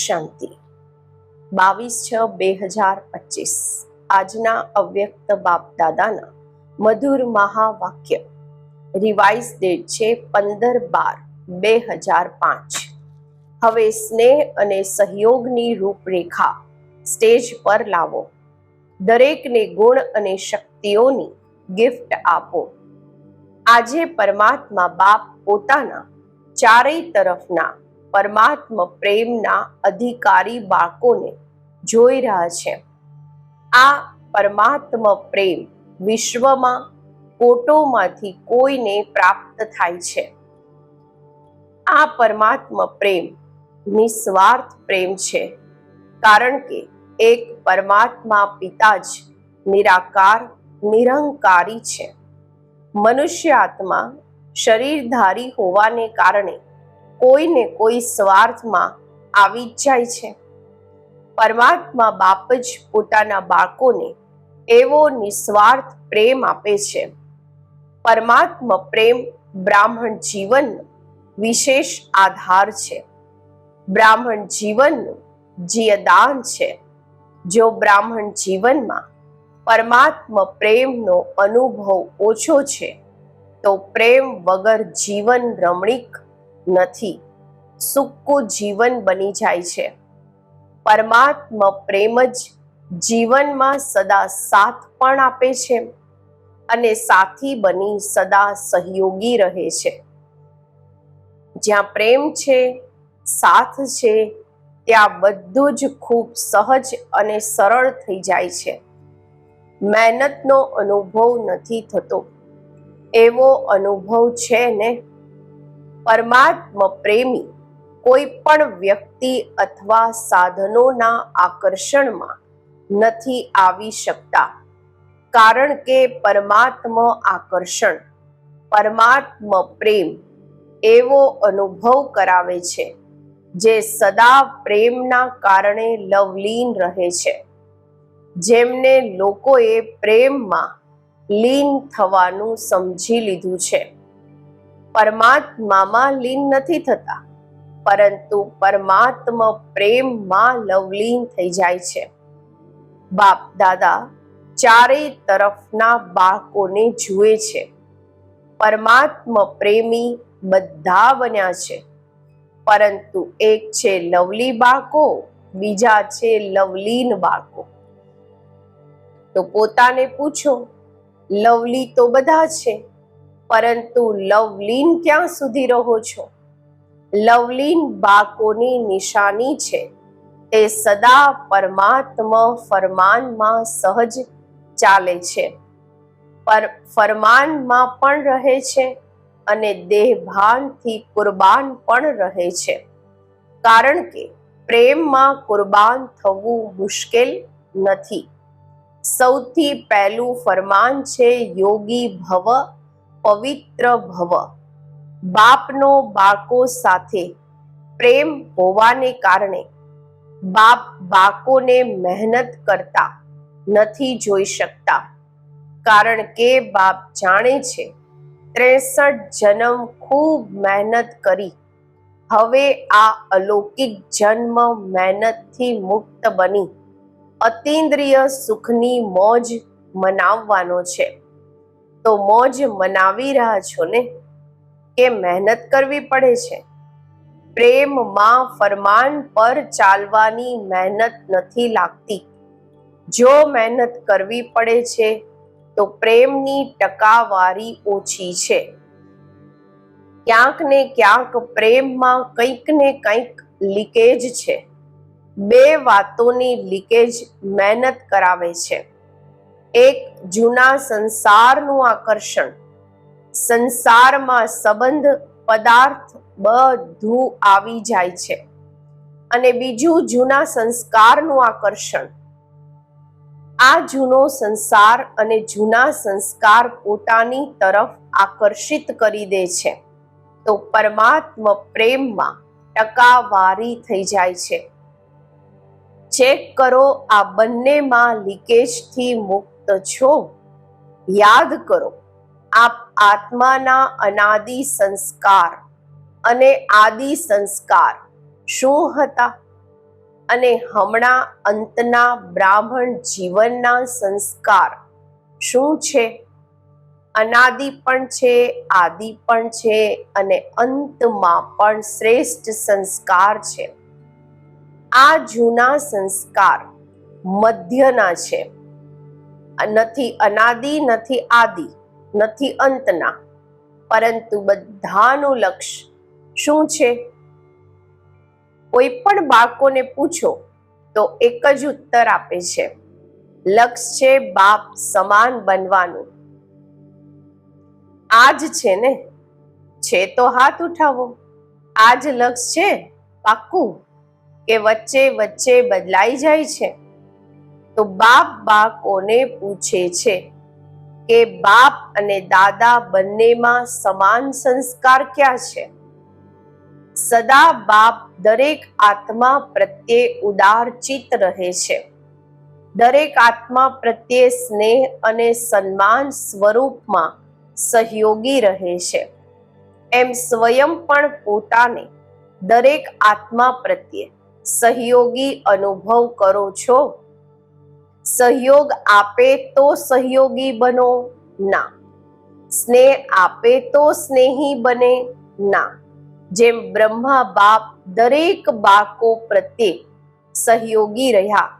શાંતિ. બાવીસ છ બે હજાર પચીસ. આજના અવ્યક્ત બાપ દાદાના મધુર મહાવાક્ય. રિવાઇઝ ડેટ છે પંદર બાર બે હજાર પાંચ. હવે સ્નેહ અને સહયોગની રૂપરેખા સ્ટેજ પર લાવો. દરેકને ગુણ અને શક્તિઓની ગિફ્ટ આપો. આજે પરમાત્મા બાપ પોતાના ચારેય તરફના પરમાત્મ પ્રેમના અધિકારી બાળકોને જોઈ રહ્યા છે. આ પરમાત્મ પ્રેમ વિશ્વમાં કોટોમાંથી કોઈને પ્રાપ્ત થાય છે. આ પરમાત્મ પ્રેમ નિસ્વાર્થ પ્રેમ છે, કારણ કે એક પરમાત્મા પિતા જ નિરાકાર, નિરંકારી છે. મનુષ્ય આત્મા શરીરધારી હોવાને કારણે કોઈને કોઈ સ્વાર્થમાં આવી જ જાય છે. પરમાત્મા બાપ જ પોતાના બાળકોને એવો નિસ્વાર્થ પ્રેમ આપે છે. પરમાત્મા પ્રેમ બ્રાહ્મણ જીવનનો વિશેષ આધાર છે. બ્રાહ્મણ જીવનનું જીયદાન છે. જો બ્રાહ્મણ જીવનમાં પરમાત્મા પ્રેમનો અનુભવ ઓછો છે, તો પ્રેમ વગર જીવન રમણીક નથી. સૂકું જીવન બની જાય છે. પરમાત્મ પ્રેમ જ જીવનમાં સદા સાથ પણ આપે છે અને સાથી બની સદા સહયોગી રહે છે. જ્યાં પ્રેમ છે, સાથ છે, ત્યાં બધું જ ખૂબ સહજ અને સરળ થઈ જાય છે. મહેનતનો અનુભવ નથી થતો. એવો અનુભવ છે ને પરમાત્મ પ્રેમી કોઈ પણ વ્યક્તિ અથવા સાધનોના આકર્ષણમાં નથી આવી શકતા. કારણ કે પરમાત્મ આકર્ષણ, પરમાત્મ પ્રેમ એવો અનુભવ કરાવે છે, જે સદા પ્રેમના કારણે લવલીન રહે છે. જેમને લોકોએ પ્રેમમાં લીન થવાનું સમજી લીધું છે. પરમાત્મામાં લીન નથી થતા, પરંતુ પરમાત્મ પ્રેમમાં લવલીન થઈ જાય છે. બાપ દાદા ચારેય તરફના બાળકોને જુએ છે. પરમાત્મ પ્રેમી બધા બન્યા છે. પરંતુ એક છે લવલી બાળકો, બીજા છે લવલીન બાળકો. તો પોતાને પૂછો, લવલી તો બધા છે. પરંતુ લવલીન ક્યાં સુધી રહો છો? લવલીન બાકોની નિશાની છે. તે સદા પરમાત્મ ફરમાનમાં સહજ ચાલે છે. પર ફરમાનમાં પણ રહે છે અને દેહભાનથી કુરબાન પણ રહે છે. કારણ કે પ્રેમમાં કુરબાન થવું મુશ્કેલ નથી. સૌથી પહેલું ફરમાન છે યોગી ભવ પવિત્ર ભવ. બાપનો બાળકો સાથે પ્રેમ હોવાને કારણે બાપ બાળકોને મહેનત કરતા નથી જોઈ શકતા. કારણ કે બાપ જાણે છે, ત્રેસઠ જન્મ ખૂબ મહેનત કરી. હવે આ અલૌકિક જન્મ મહેનતથી મુક્ત બની. અતિન્દ્રિય સુખની મોજ મનાવવાનો છે. તો મોજ મનાવી રહ્યા છો ને? કે મહેનત કરવી પડે છે? પ્રેમમાં ફરમાન પર ચાલવાની મહેનત નથી લાગતી. જો મહેનત કરવી પડે છે, તો પ્રેમની ટકાવારી ઓછી છે. ક્યાંક ને ક્યાંક પ્રેમમાં કંઈક ને કંઈક લીકેજ છે. બે વાતોની લીકેજ મહેનત કરાવે છે. એક જૂના સંસારનું આકર્ષણ. સંસારમાં સંબંધ, પદાર્થ બધું આવી જાય છે. અને બીજું જૂના સંસ્કારનું આકર્ષણ. આ જૂનો સંસાર અને જૂના સંસ્કાર પોતાની તરફ આકર્ષિત કરી દે છે. તો પરમાત્મ પ્રેમમાં ટકાવારી થઈ જાય છે. ચેક કરો આ બંનેમાં લીકેજથી મુક્ત છો, યાદ કરો, આપ આત્માના અનાદિ સંસ્કાર અને આદિ સંસ્કાર શું હતા? અને હમણાં અંતના બ્રાહ્મણ જીવનના સંસ્કાર શું છે? અનાદિ પણ છે, આદિ પણ છે અને અંતમાં પણ શ્રેષ્ઠ સંસ્કાર છે. આ જૂના સંસ્કાર મધ્યના છે. નથી અનાદિ, નથી આદિ, નથી અંતના. પરંતુ બધાનું લક્ષ્ય શું છે? કોઈ પણ બાળકોને પૂછો તો એક જ ઉત્તર આપે છે. લક્ષ્ય છે બાપ સમાન બનવાનું. આ જ છે ને? છે તો હાથ ઉઠાવો. આ જ લક્ષ્ય છે પાક્કું? કે વચ્ચે વચ્ચે બદલાઈ જાય છે? તો બાપ બાળકોને પૂછે છે? કે બાપ અને દાદા બંનેમાં સમાન સંસ્કાર ક્યાં છે? સદા બાપ દરેક આત્મા પ્રત્યે ઉદારચિત રહે છે. દરેક આત્મા પ્રત્યે સ્નેહ અને સન્માન સ્વરૂપમાં સહયોગી રહે છે. એમ સ્વયં પણ પોતાને દરેક આત્મા પ્રત્યે સહયોગી અનુભવ કરો છો સહયોગ આપે તો સહયોગી બનો ના. સ્નેહ આપે તો સ્નેહી બને ના. જેમ બ્રહ્મા બાપ દરેક બાળકો પ્રત્યે સહયોગી રહ્યા,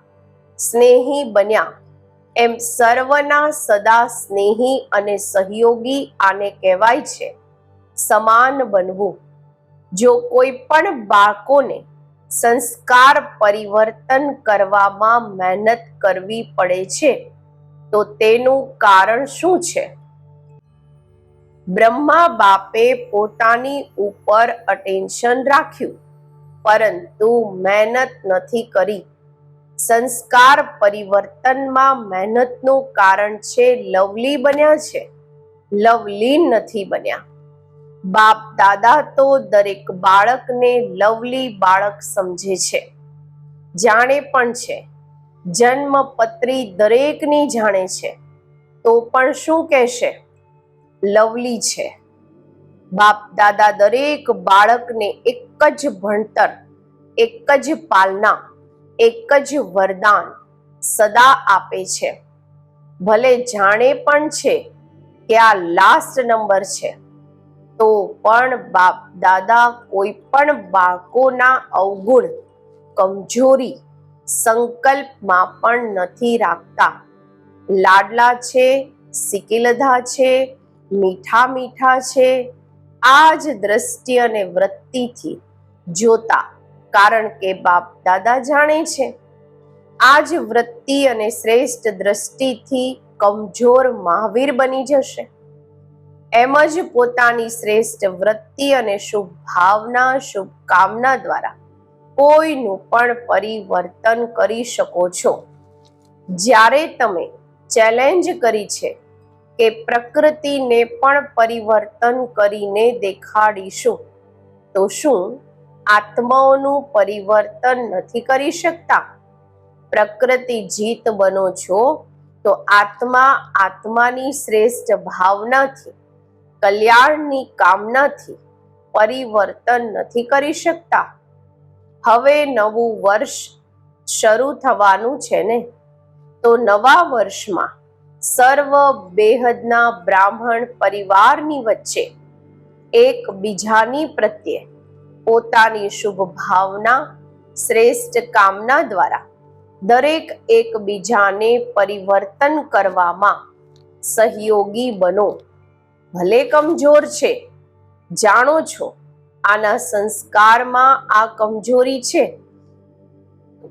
સ્નેહી બન્યા, એમ સર્વના સદા સ્નેહી અને સહયોગી આને કહેવાય છે. સમાન બનવું. જો કોઈ પણ બાળકોને સંસ્કાર પરિવર્તન કરવામાં મહેનત કરવી પડે છે. તો તેનું કારણ શું છે? બ્રહ્મા બાપે પોતાની ઉપર અટેન્શન રાખ્યું, પરંતુ મહેનત નથી કરી. સંસ્કાર પરિવર્તનમાં મહેનતનું કારણ છે, લવલી બન્યા છે. લવલી નથી બન્યા. બાપ દાદા તો દરેક બાળકને લવલી બાળક સમજે છે. જાણે પણ છે. જન્મ પત્રી દરેકની જાણે છે. તો પણ શું કહેશે? લવલી છે. બાપ દાદા દરેક બાળકને એક જ ભણતર, એક જ પાલના, એક જ વરદાન સદા આપે છે. ભલે જાણે પણ છે કે આ લાસ્ટ નંબર છે. તો પણ બાપ, દાદા કોઈ પણ બાળકોના અવગુણ, કમજોરી, સંકલ્પમાં પણ નથી રાખતા. લાડલા છે સિકિલધા છે, મીઠા મીઠા છે, આ જ દ્રષ્ટિ અને વૃત્તિથી જોતા, કારણ કે બાપ, દાદા જાણે છે. આ જ વૃત્તિ અને શ્રેષ્ઠ દ્રષ્ટિથી કમજોર મહાવીર બની જશે. એમ જ પોતાની શ્રેષ્ઠ વૃત્તિ અને શુભ ભાવના શુભ કામના દ્વારા કોઈનું પણ પરિવર્તન કરી શકો છો. જ્યારે તમે ચેલેન્જ કરી છે કે પ્રકૃતિને પણ પરિવર્તન કરીને દેખાડીશું, તો શું આત્માઓનું પરિવર્તન નથી કરી શકતા? પ્રકૃતિ જીત બનો છો, તો આત્મા આત્માની શ્રેષ્ઠ ભાવનાથી કલ્યાણની કામનાથી પરિવર્તન નથી કરી શકતા. હવે નવું વર્ષ શરૂ થવાનું છે ને? તો નવા વર્ષમાં સર્વ બેહદના બ્રાહ્મણ પરિવારની વચ્ચે એક બીજાની પ્રત્યે પોતાની શુભ ભાવના, શ્રેષ્ઠ કામના દ્વારા દરેક એકબીજાને પરિવર્તન કરવામાં સહયોગી બનો. ભલે કમજોર છે, જાણો છો આના સંસ્કારમાં આ કમજોરી છે?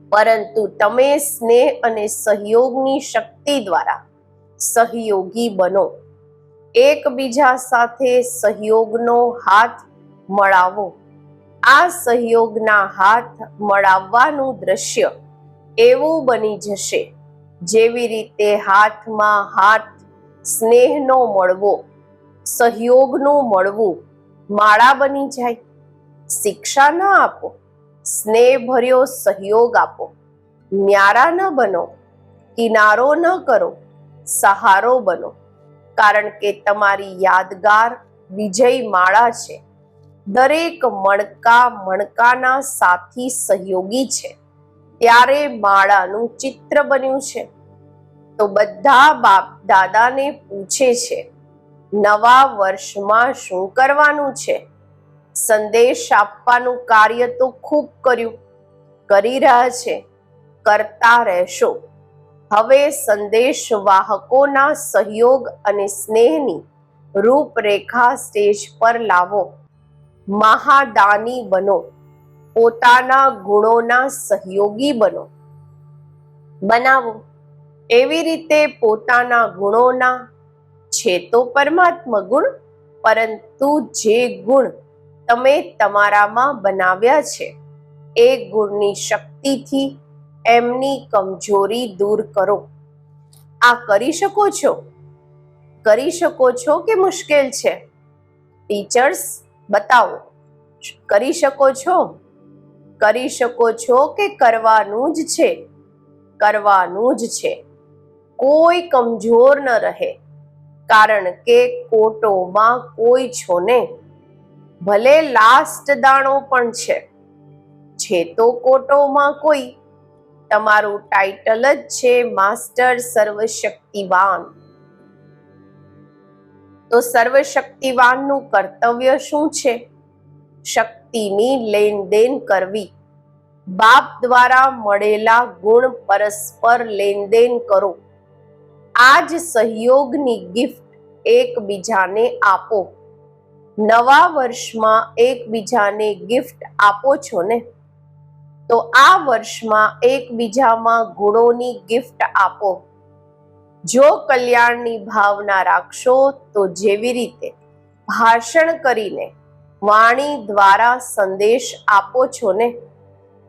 પરંતુ તમે સ્નેહ અને સહયોગની શક્તિ દ્વારા સહયોગી બનો. એકબીજા સાથે સહયોગનો હાથ મળાવો. આ સહયોગના હાથ મળાવવાનું દ્રશ્ય એવું બની જશે. જેવી રીતે હાથમાં હાથ સ્નેહનો મળવો. સહયોગનું મળવું માળા બની જાય. શિક્ષા ન આપો સ્નેહ ભર્યો સહયોગ આપો. ન્યારા ન બનો, કિનારો ન કરો, સહારો બનો. કારણ કે તમારી યાદગાર વિજય માળા છે. દરેક મણકા મણકાના સાથી સહયોગી છે. ત્યારે માળાનું ચિત્ર બન્યું છે. તો બધા બાપ દાદાને પૂછે છે નવા વર્ષમાં શું કરવાનું છે? સંદેશ આપવાનું કાર્ય તો ખૂબ કર્યું, કરી રહ્યા છે, કરતા રહેશો. હવે સંદેશ વાહકોના સહયોગ અને સ્નેહની રૂપરેખા સ્ટેજ પર લાવો. મહાદાની બનો, પોતાના ગુણોના સહયોગી બનો. બનાવો. એવી રીતે પોતાના ગુણોના છે તો પરમાત્મા ગુણ, પરંતુ જે ગુણ તમે તમારામાં બનાવ્યા છે, એ ગુણની શક્તિથી એમની કમજોરી દૂર કરો. આ કરી શકો છો? કરી શકો છો કે મુશ્કેલ છે? ટીચર્સ, બતાવો. કરી શકો છો? કરી શકો છો કે કરવાનું જ છે? કરવાનું જ છે. કોઈ કમજોર ન રહે. કારણ કે કોટોમાં કોઈ છો ને ભલે લાસ્ટ દાણો પણ છે. છે તો કોટોમાં કોઈ, તમારું ટાઇટલ જ છે માસ્ટર સર્વશક્તિવાન. તો સર્વશક્તિવાનનું કર્તવ્ય શું છે? શક્તિની લેનદેન કરવી. બાપ દ્વારા મળેલા ગુણ પરસ્પર લેનદેન કરો. આ જ સહયોગની ગિફ્ટ એકબીજાને આપો. નવા વર્ષમાં એકબીજાને ગિફ્ટ આપો છો ને? તો આ વર્ષમાં એકબીજામાં ગુણોની ગિફ્ટ આપો. જો કલ્યાણની ભાવના રાખશો તો જેવી રીતે ભાષણ કરીને વાણી દ્વારા સંદેશ આપો છો ને?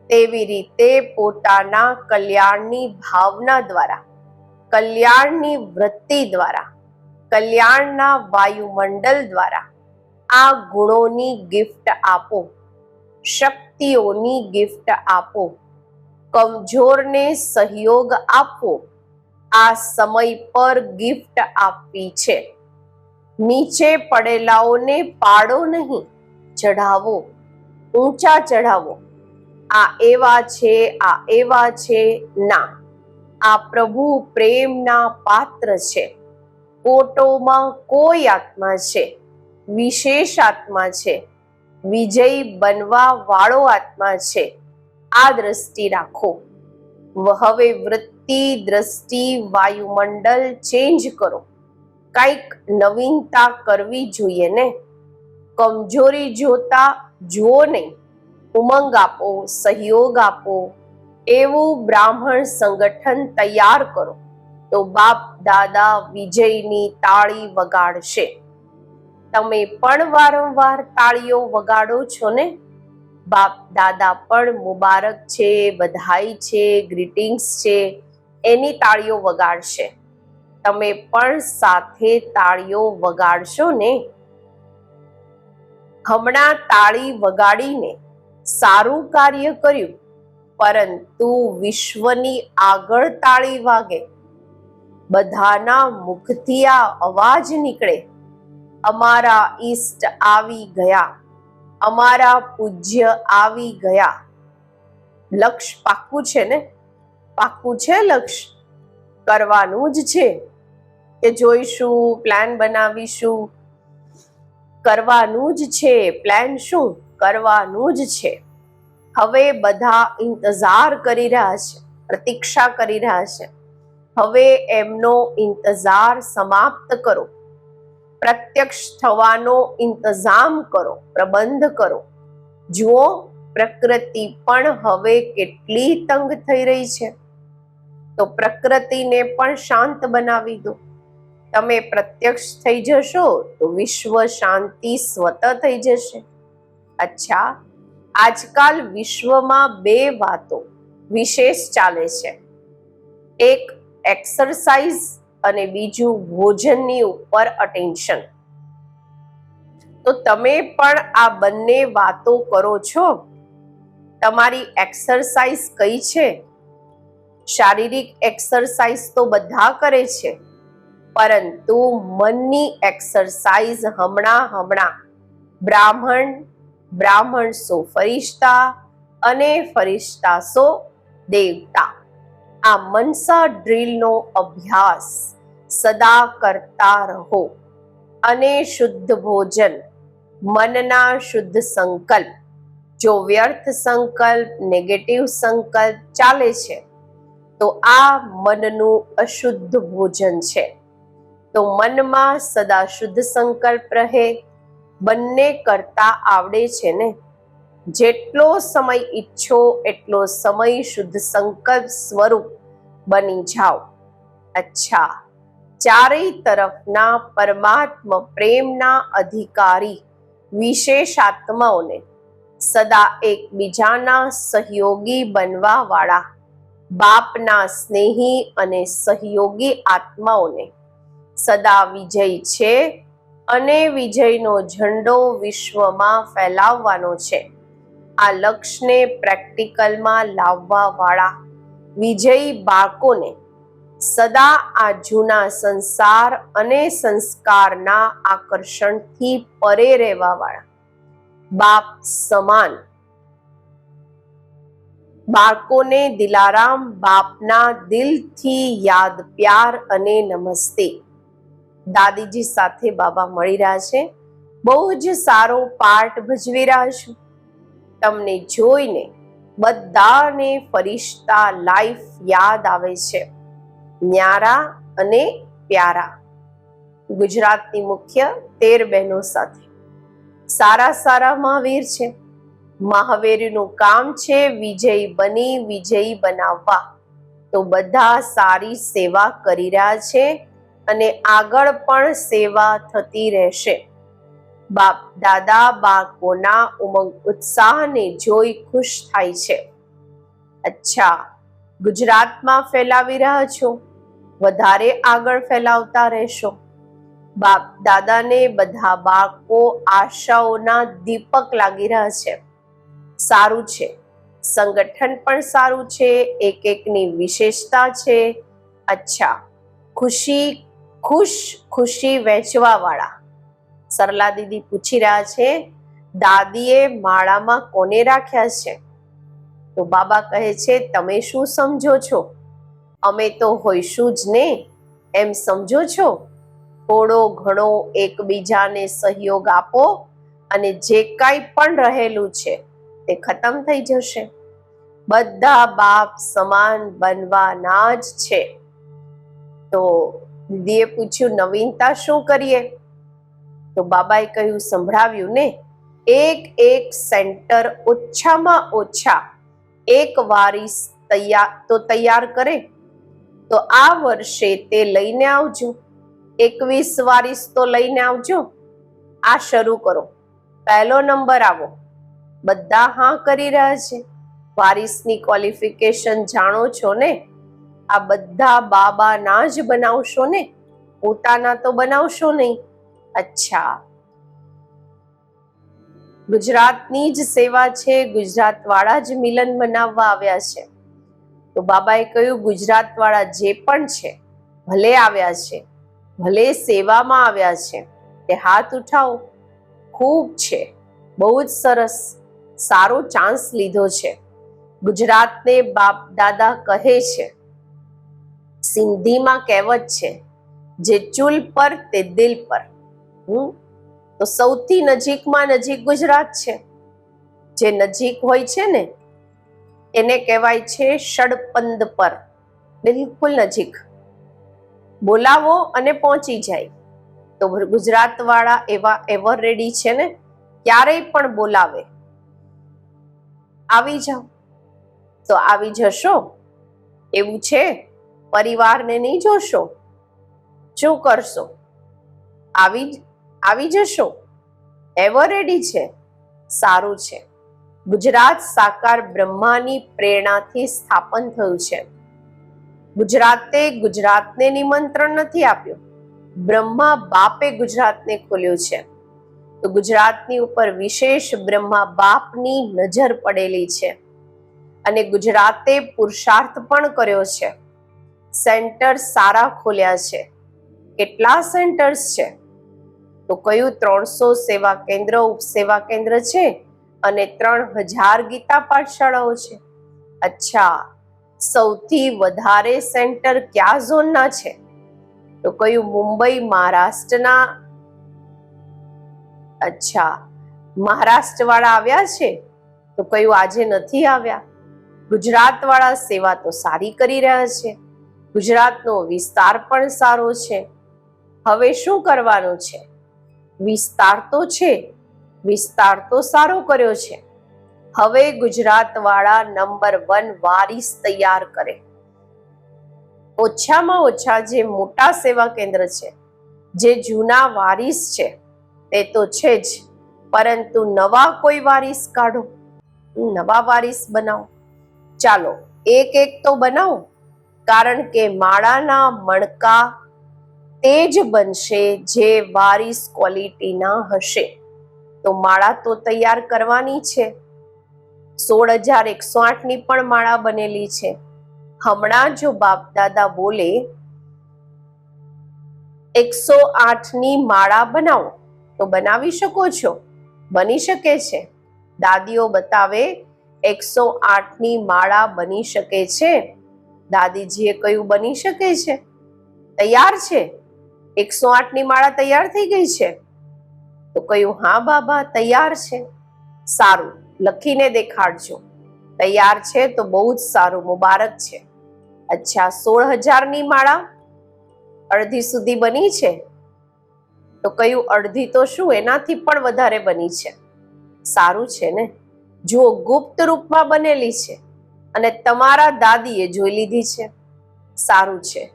તેવી રીતે પોતાના કલ્યાણની ભાવના દ્વારા કલ્યાણની વૃત્તિ દ્વારા, કલ્યાણના વાયુમંડળ દ્વારા આ ગુણોની ગિફ્ટ આપો, શક્તિઓની ગિફ્ટ આપો, કમજોરને સહયોગ આપો, આ સમય પર ગિફ્ટ આપવી છે. નીચે પડેલાઓને પાડો નહીં, ચઢાવો, ઊંચા ચઢાવો, આ એવા છે, આ એવા છે, ના. આ પ્રભુ પ્રેમના પાત્ર છે. કોટોમાં કોઈ આત્મા છે. વિશેષ આત્મા છે. વિજય બનવા વાળો આત્મા છે. આ દ્રષ્ટિ રાખો. હવે વૃત્તિ, દ્રષ્ટિ, વાયુમંડળ ચેન્જ કરો. કંઈક નવીનતા કરવી જોઈએ ને? કમજોરી જોતા જુઓ નહીં. ઉમંગ આપો, સહયોગ આપો એવું બ્રાહ્મણ સંગઠન તૈયાર કરો તો બાપ, દાદા વિજયની તાળી વગાડશે. તમે પણ વારંવાર તાળીઓ વગાડો છો ને? બાપ, દાદા પણ મુબારક છે બધાઈ છે, ગ્રીટિંગ્સ છે, એની તાળીઓ વગાડશે. તમે પણ સાથે તાળીઓ વગાડશો ને? હમણાં તાળી વગાડીને સારું કાર્ય કર્યું. પરંતુ વિશ્વની આગળ તાળી વાગે. બધાના મુખથી આ અવાજ નીકળે. અમારા ઈષ્ટ આવી ગયા. અમારા પૂજ્ય આવી ગયા. લક્ષ પાક્કું છે ને? પાક્કું છે લક્ષ? કરવાનું જ છે. કે જોઈશું પ્લાન બનાવીશું. કરવાનું જ છે. પ્લાન શું? કરવાનું જ છે. હવે બધા ઇંતજાર કરી રહ્યા છે, પ્રતીક્ષા કરી રહ્યા છે. હવે એમનો ઇંતજાર સમાપ્ત કરો. પ્રત્યક્ષ થવાનો ઇંતજામ કરો, પ્રબંધ કરો. જુઓ, પ્રકૃતિ પણ હવે કેટલી તંગ થઈ રહી છે. તો પ્રકૃતિને પણ શાંત બનાવી દો. તમે પ્રત્યક્ષ થઈ જશો તો વિશ્વ શાંતિ સ્વત થઈ જશે. અચ્છા આજકાલ વિશ્વમાં બે વાતો વિશેષ ચાલે છે. એક એક્સરસાઇઝ અને બીજું ભોજનની ઉપર અટેન્શન તો તમે પણ આ બંને વાતો કરો છો? તમારી એક્સરસાઇઝ કઈ છે? શારીરિક એક્સરસાઇઝ તો બધા કરે છે, પરંતુ મનની એક્સરસાઇઝ હમણાં હમણાં બ્રાહ્મણ બ્રાહ્મણ સો ફરિશ્તા અને ફરિશ્તા સો દેવતા. આ મનસા ડ્રીલનો અભ્યાસ સદા કરતા રહો અને શુદ્ધ ભોજન, મનના શુદ્ધ સંકલ્પ. જો વ્યર્થ સંકલ્પ નેગેટિવ સંકલ્પ ચાલે છે, તો આ મનનું અશુદ્ધ ભોજન છે. તો મનમાં સદા શુદ્ધ સંકલ્પ રહે બંને કરતા આવડે છે ને? જેટલો સમય ઈચ્છો, એટલો સમય શુદ્ધ સંકલ્પ સ્વરૂપ બની જાઓ. અચ્છા. ચારેય તરફના પરમાત્મ પ્રેમના અધિકારી વિશેષાત્માઓને સદા એકબીજાના સહયોગી બનવા વાળા બાપના સ્નેહી અને સહયોગી આત્માઓને સદા વિજય છે અને વિજયનો ઝંડો વિશ્વમાં ફેલાવવાનો છે. આ લક્ષ્યને પ્રેક્ટિકલમાં લાવવાવાળા વિજયી બાળકોને સદા આ જૂના સંસાર અને સંસ્કારના આકર્ષણથી પરે રહેવાવાળા બાપ સમાન. બાળકોને દિલારામ બાપના દિલથી યાદ પ્યાર અને નમસ્તે. દાદીજી સાથે બાબા મળી રહ્યા છે. બહુ જ સારો પાર્ટ ભજવી રહ્યા છું. તમને જોઈને બધાને ફરિશ્તા લાઈફ યાદ આવે છે. ન્યારા અને પ્યારા. ગુજરાતની મુખ્ય તેર બહેનો સાથે. સારા સારા મહાવીર છે. મહાવીરનું કામ છે વિજય બની વિજયી બનાવવા. તો બધા સારી સેવા કરી રહ્યા છે. અને આગળ પણ સેવા થતી રહેશે. બાપ, દાદા, બાળકોના ઉમંગ, ઉત્સાહને જોઈ ખુશ થાય છે. અચ્છા, ગુજરાતમાં ફેલાવી રહ્યા છો? વધારે આગળ ફેલાવતા રહેશો. બાપ, દાદાને બધા બાળકો, આશાઓના દીપક લાગી રહ્યા છે. સારું છે. સંગઠન પણ સારું છે. એક એકની વિશેષતા છે. અચ્છા, ખુશી ખુશ ખુશી વહેંચવા વાળા સરલા દીદી પૂછી રહ્યા છે, દાદીએ માળામાં કોને રાખ્યા છે? તો બાબા કહે છે, તમે શું સમજો છો? અમે તો હોઈશું જ ને, એમ સમજો છો? થોડો ઘણો એકબીજાને સહયોગ આપો અને જે કાંઈ પણ રહેલું છે, તે ખતમ થઈ જશે. બધા બાપ સમાન બનવાના જ છે. તો દીદીએ પૂછ્યું, નવીનતા શું કરીએ? તો બાબાએ કહ્યું, સંભળાવ્યું ને, એક એક સેન્ટર ઓછામાં ઓછા એક વારીસ તૈયાર તો તૈયાર કરે. તો આ વર્ષે તે લઈને આવજો. એકવીસ વારીસ તો લઈને આવજો. આ શરૂ કરો. પહેલો નંબર આવો. બધા હા કરી રહ્યા છે. વારીસની ક્વોલિફિકેશન જાણો છો ને? આ બધા બાબાના જ બનાવશો ને? પોતાના તો બનાવશો નહીં. અચ્છા. ગુજરાતની જ સેવા છે ગુજરાત વાળા જ મિલન મનાવવા આવ્યા છે. તો બાબાએ કહ્યું ગુજરાત વાળા જે પણ છે, ભલે આવ્યા છે, ભલે સેવામાં આવ્યા છે, તે હાથ ઉઠાવો. ખૂબ છે. બહુ જ સરસ. સારો ચાન્સ લીધો છે. ગુજરાતને બાપ દાદા કહે છે. સિંધીમાં કહેવત છે, જે ચૂલ પર તે દિલ પર. હમ? તો સૌથી નજીકમાં નજીક ગુજરાત છે. જે નજીક હોય છે ને, એને કહેવાય છે ષડપંદ પર. બિલકુલ નજીક. બોલાવો અને પહોંચી જાય. તો ગુજરાત વાળા એવા એવર રેડી છે ને, ક્યારેય પણ બોલાવે. આવી જાઓ. તો આવી જશો? એવું છે? પરિવારને નહીં જોશો? શું કરશો? આવી આવી જશો? એવર રેડી છે. સારું છે. ગુજરાત સાકાર બ્રહ્માની પ્રેરણાથી સ્થાપન થયું છે. ગુજરાતે ગુજરાતને નિમંત્રણ નથી આપ્યું. બ્રહ્મા બાપે ગુજરાતને ખોલ્યું છે. તો ગુજરાતની ઉપર વિશેષ બ્રહ્મા બાપની નજર પડેલી છે. અને ગુજરાતે પુરુષાર્થ પણ કર્યો છે. સેન્ટર સારા ખોલ્યા છે. કેટલા સેન્ટર્સ છે? તો કયું ત્રણસો સેવા કેન્દ્ર, ઉપસેવા કેન્દ્ર છે અને ત્રણ હજાર ગીતા પાઠશાળાઓ છે? અચ્છા, સૌથી વધારે સેન્ટર કયા ઝોનના છે? તો કયું મુંબઈ, મહારાષ્ટ્રના? અચ્છા મહારાષ્ટ્ર વાળા આવ્યા છે? તો કયું આજે નથી આવ્યા? ગુજરાત વાળા સેવા તો સારી કરી રહ્યા છે. ગુજરાતનો વિસ્તાર પણ સારો છે. હવે શું કરવાનું છે? વિસ્તાર તો છે, વિસ્તાર તો સારો કર્યો છે. હવે ગુજરાત વાળા નંબર વન વારીસ તૈયાર કરે. ઓછામાં ઓછા જે મોટા સેવા કેન્દ્ર છે, જે જૂના વારીસ છે, તે તો છે જ. પરંતુ નવા કોઈ વારીસ કાઢો. નવા વારીસ બનાવો. ચાલો, એક એક તો બનાવો. કારણ કે માળાના મણકા તે જ બનશે જે વારીસ ક્વોલિટીના હશે. તો માળા તો તૈયાર કરવાની છે. સોળ હજાર એકસો આઠની પણ માળા બનેલી છે. હમણાં જો બાપ દાદા બોલે, એકસો આઠની માળા બનાવો. તો બનાવી શકો છો. બની શકે છે. દાદીઓ બતાવે, એકસો આઠની માળા બની શકે છે. દાદીજીએ કયું બની શકે છે? તૈયાર છે? એકસો આઠની માળા તૈયાર થઈ ગઈ છે? તો કયું હા બાબા, તૈયાર છે. સારું, લખીને દેખાડજો. તૈયાર છે તો બહુ જ સારું, મુબારક છે. અચ્છા, સોળ હજારની માળા અડધી સુધી બની છે? તો કયું અડધી તો શું, એનાથી પણ વધારે બની છે. સારું છે ને? જુઓ, ગુપ્ત રૂપમાં બનેલી છે. અને તમારા દાદીએ જોઈ લીધી છે. સારું છે.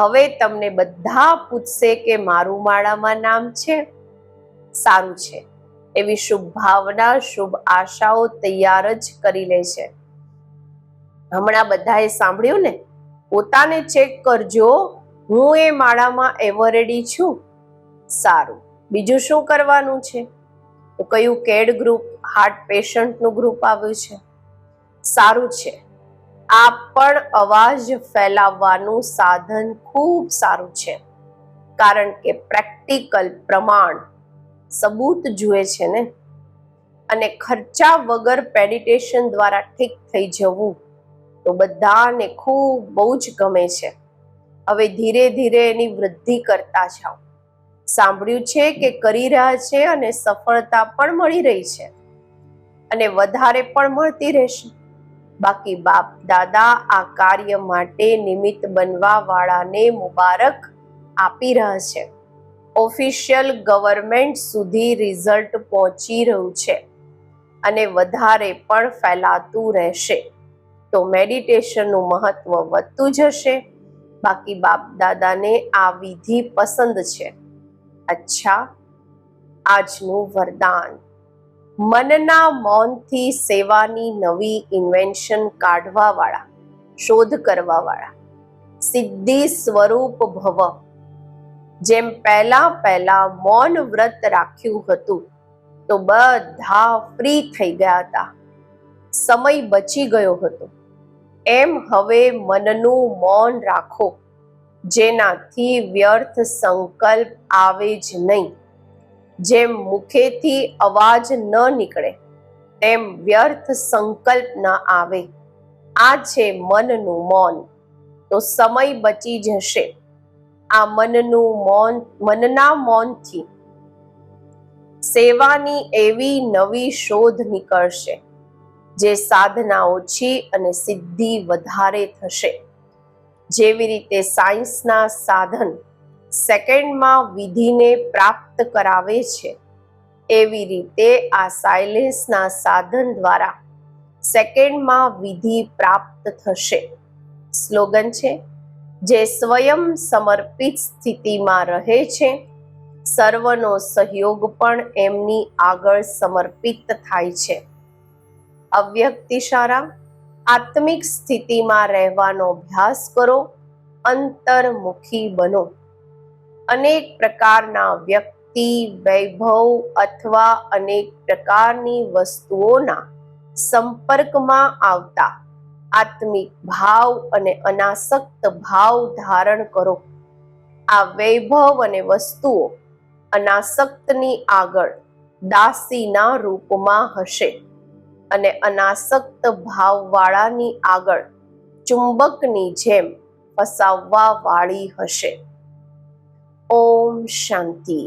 હવે તમને બધા પૂછશે કે મારું માળામાં નામ છે. સારું છે. એવી શુભ ભાવના, શુભ આશાઓ તૈયાર જ કરી લે છે. હમણાં બધાએ સાંભળ્યું ને? પોતાને ચેક કરજો. હું એ માળામાં એવરેડી છું. સારું. બીજું શું કરવાનું છે? કયું કેડ ગ્રુપ હાર્ટ પેશન્ટનું ગ્રુપ આવ્યું છે. સારું છે. આ પણ અવાજ ફેલાવવાનું સાધન ખૂબ સારું છે. કારણ કે પ્રેક્ટિકલ પ્રમાણ સબૂત જુએ છે ને. અને ખર્ચા વગર મેડિટેશન દ્વારા ઠીક થઈ જવું તો બધાને ખૂબ બહુ જ ગમે છે. હવે ધીરે ધીરે એની વૃદ્ધિ કરતા જાઓ. સાંભળ્યું છે કે કરી રહ્યા છે અને સફળતા પણ મળી રહી છે. અને વધારે પણ મળતી રહેશે. બાકી બાપ દાદા આ કાર્ય માટે નિમિત્ત બનવા વાળાને મુબારક આપી રહ્યા છે. ઓફિશિયલ ગવર્મેન્ટ સુધી રિઝલ્ટ પહોંચી રહ્યું છે અને વધારે પણ ફેલાતું રહેશે. તો મેડિટેશનનું મહત્વ વધતું જશે. બાકી બાપ દાદાને આ વિધિ પસંદ છે. અચ્છા, આજનું વરદાન. મનના મૌનથી સેવાની નવી ઇન્વેન્શન કાઢવાવાળા, શોધ કરવાવાળા. સિદ્ધિ સ્વરૂપ ભવ. જેમ પહેલા પહેલા મૌન વ્રત રાખ્યું હતું, તો બધા ફ્રી થઈ ગયા હતા. સમય બચી ગયો હતો. એમ હવે મનનું મૌન રાખો. જેનાથી વ્યર્થ સંકલ્પ આવે જ નહીં. જેમ મુખેથી અવાજ ન નીકળે, તેમ વ્યર્થ સંકલ્પ ન આવે. આ છે મનનું મૌન. તો સમય બચી જશે. આ મનનું મૌન, મનના મૌનથી સેવાની એવી નવી શોધ નીકળશે, જે સાધના ઓછી અને સિદ્ધિ વધારે થશે. જેવી રીતે સાયન્સના સાધન સેકન્ડમાં વિધિને પ્રાપ્ત કરાવે છે. એવી રીતે આ સાયલેન્સના સાધન દ્વારા સેકન્ડમાં વિધિ પ્રાપ્ત થશે. સ્લોગન છે, જે સ્વયં સમર્પિત સ્થિતિમાં રહે છે, સર્વનો સહયોગ પણ એમની આગળ સમર્પિત થાય છે. અવ્યક્ત ઇશારા આત્મિક સ્થિતિમાં રહેવાનો અભ્યાસ કરો, અંતર્મુખી બનો. અનેક પ્રકારના વ્યક્તિ, વૈભવ અથવા અનેક પ્રકારની વસ્તુઓના સંપર્કમાં આવતા આત્મિક ભાવ અને અનાસક્ત ભાવ ધારણ કરો. આ વૈભવ અને વસ્તુઓ અનાસક્તની આગળ દાસીના રૂપમાં હશે અને અનાસક્ત ભાવવાળાની આગળ ચુંબકની જેમ ફસાવવા વાળી હશે. ઓમ શાંતિ